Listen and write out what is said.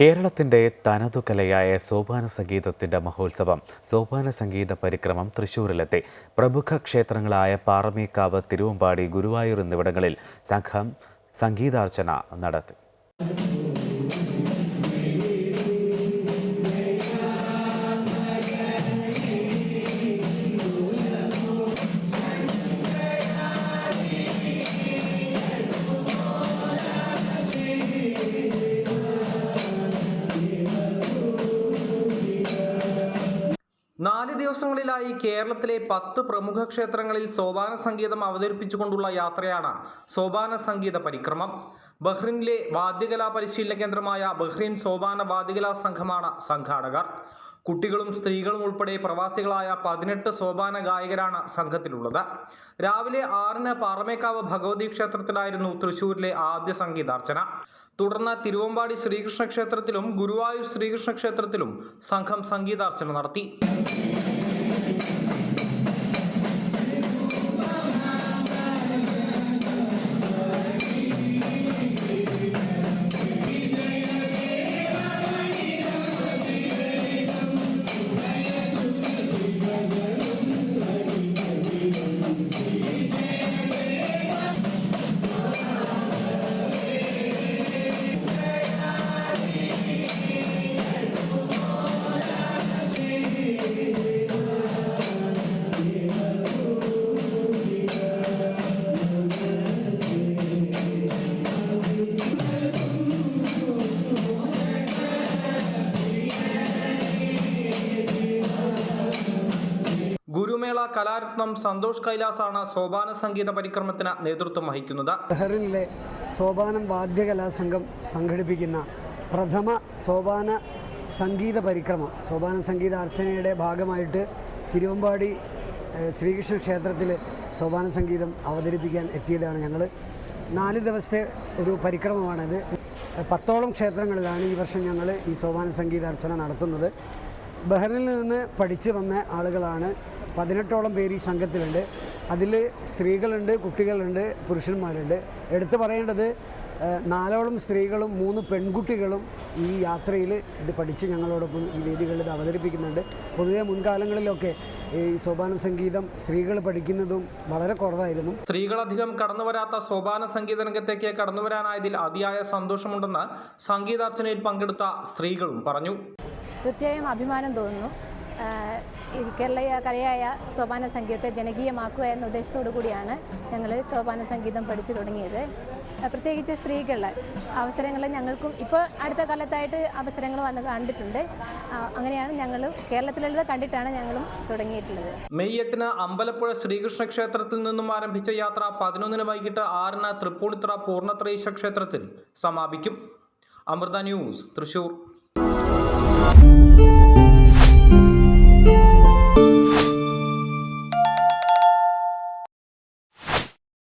കേരളത്തിന്റെ തനതു കലയായ സോപാന സംഗീതത്തിന്റെ മഹോത്സവം സോപാന സംഗീത പരിക്രമം തൃശ്ശൂരിലെത്തി പ്രമുഖ ക്ഷേത്രങ്ങളായ പാറമേക്കാവ് തിരുവമ്പാടി ഗുരുവായൂർ എന്നിവിടങ്ങളിൽ സംഘം സംഗീതാർച്ചന നടത്തി. നാല് ദിവസങ്ങളിലായി കേരളത്തിലെ പത്ത് പ്രമുഖ ക്ഷേത്രങ്ങളിൽ സോപാന സംഗീതം അവതരിപ്പിച്ചുകൊണ്ടുള്ള യാത്രയാണ് സോപാന സംഗീത പരിക്രമം. ബഹ്റിനിലെ വാദ്യകലാ പരിശീലന കേന്ദ്രമായ ബഹ്റിൻ സോപാന വാദ്യകലാ സംഘമാണ് സംഘാടകർ. കുട്ടികളും സ്ത്രീകളും ഉൾപ്പെടെ പ്രവാസികളായ പതിനെട്ട് സോപാന ഗായകരാണ് സംഘത്തിലുള്ളത്. രാവിലെ ആറിന് പാറമേക്കാവ് ഭഗവതി ക്ഷേത്രത്തിലായിരുന്നു തൃശൂരിലെ ആദ്യ സംഗീതാർച്ചന. തുടർന്ന് തിരുവമ്പാടി ശ്രീകൃഷ്ണ ക്ഷേത്രത്തിലും ഗുരുവായൂർ ശ്രീകൃഷ്ണ ക്ഷേത്രത്തിലും സംഘം സംഗീതാർച്ചന നടത്തി. ഗുരുമേള കലാരത്നം സന്തോഷ് കൈലാസാണ് സോപാന സംഗീത പരിക്രമത്തിന് നേതൃത്വം വഹിക്കുന്നത്. ബഹ്റിനിലെ സോപാനം വാദ്യകലാ സംഘം സംഘടിപ്പിക്കുന്ന പ്രഥമ സോപാന സംഗീത പരിക്രമം സോപാന സംഗീത അർച്ചനയുടെ ഭാഗമായിട്ട് തിരുവമ്പാടി ശ്രീകൃഷ്ണ ക്ഷേത്രത്തിൽ സോപാന സംഗീതം അവതരിപ്പിക്കാൻ എത്തിയതാണ് ഞങ്ങൾ നാല് ദിവസത്തെ ഒരു പരിക്രമമാണിത്. പത്തോളം ക്ഷേത്രങ്ങളിലാണ് ഈ വർഷം ഞങ്ങൾ ഈ സോപാന സംഗീത അർച്ചന നടത്തുന്നത്. ബഹ്റിനിൽ നിന്ന് പഠിച്ചു വന്ന ആളുകളാണ് പതിനെട്ടോളം പേര് ഈ സംഘത്തിലുണ്ട്. അതിൽ സ്ത്രീകളുണ്ട് കുട്ടികളുണ്ട് പുരുഷന്മാരുണ്ട്. എടുത്തു പറയേണ്ടത് നാലോളം സ്ത്രീകളും മൂന്ന് പെൺകുട്ടികളും ഈ യാത്രയിൽ ഇത് പഠിച്ച് ഞങ്ങളോടൊപ്പം ഈ വേദികളിൽ ഇത് അവതരിപ്പിക്കുന്നുണ്ട്. പൊതുവെ മുൻകാലങ്ങളിലൊക്കെ ഈ സോപാന സംഗീതം സ്ത്രീകൾ പഠിക്കുന്നതും വളരെ കുറവായിരുന്നു. സ്ത്രീകളധികം കടന്നു വരാത്ത സോപാന സംഗീത രംഗത്തേക്ക് കടന്നു വരാനായതിൽ അതിയായ സന്തോഷമുണ്ടെന്ന് സംഗീതാർച്ചനയിൽ പങ്കെടുത്ത സ്ത്രീകളും പറഞ്ഞു. തീർച്ചയായും അഭിമാനം തോന്നുന്നു. കേരളീയ കലയായ സോപാന സംഗീതത്തെ ജനകീയമാക്കുക എന്ന ഉദ്ദേശത്തോടു കൂടിയാണ് ഞങ്ങൾ സോപാന സംഗീതം പഠിച്ചു തുടങ്ങിയത്. പ്രത്യേകിച്ച് സ്ത്രീകളുടെ അവസരങ്ങൾ ഞങ്ങൾക്കും ഇപ്പോൾ അടുത്ത കാലത്തായിട്ട് അവസരങ്ങൾ വന്ന് കണ്ടിട്ടുണ്ട്. അങ്ങനെയാണ് ഞങ്ങൾ കേരളത്തിലുള്ളത് കണ്ടിട്ടാണ് ഞങ്ങളും തുടങ്ങിയിട്ടുള്ളത്. മെയ് എട്ടിന് അമ്പലപ്പുഴ ശ്രീകൃഷ്ണ ക്ഷേത്രത്തിൽ നിന്നും ആരംഭിച്ച യാത്ര പതിനൊന്നിന് വൈകിട്ട് ആറിന് തൃപ്പൂണിത്തറ പൂർണത്രയീശ ക്ഷേത്രത്തിൽ സമാപിക്കും. അമൃത ന്യൂസ് തൃശൂർ.